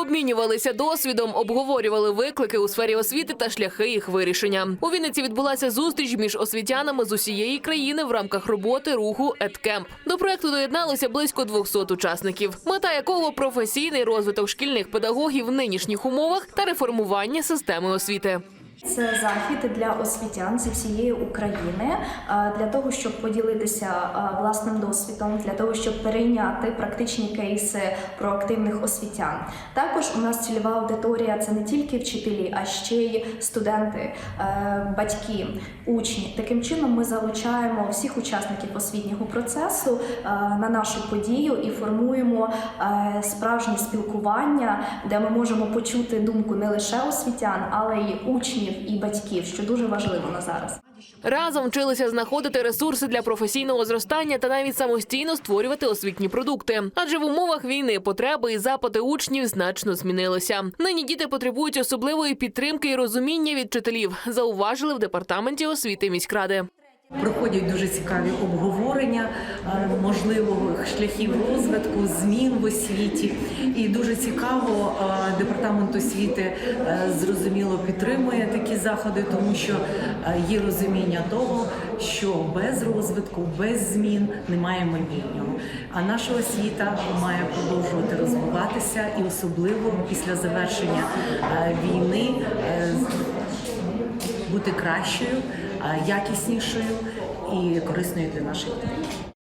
Обмінювалися досвідом, обговорювали виклики у сфері освіти та шляхи їх вирішення. У Вінниці відбулася зустріч між освітянами з усієї країни в рамках роботи руху «Едкемп». До проекту доєдналося близько 200 учасників, мета якого професійний розвиток шкільних педагогів в нинішніх умовах та реформування системи освіти. Це захід для освітян зі всієї України для того, щоб поділитися власним досвідом, для того, щоб перейняти практичні кейси проактивних освітян. Також у нас цільова аудиторія це не тільки вчителі, а ще й студенти, е, батьки, учні. Таким чином ми залучаємо всіх учасників освітнього процесу е, на нашу подію і формуємо е, справжнє спілкування, де ми можемо почути думку не лише освітян, але й учнів і батьків, що дуже важливо на зараз. Разом вчилися знаходити ресурси для професійного зростання та навіть самостійно створювати освітні продукти. Адже в умовах війни потреби і запити учнів значно змінилися. Нині діти потребують особливої підтримки і розуміння від вчителів, зауважили в департаменті освіти міськради. Проходять дуже цікаві обговорення е, можливих шляхів розвитку, змін в освіті. І дуже цікаво, е, департамент освіти е, зрозуміло підтримує такі заходи, тому що є розуміння того, що без розвитку, без змін немає майбутнього. А наша освіта має продовжувати розвиватися, і особливо після завершення війни. бути кращою, якіснішою і корисною для наших дітей.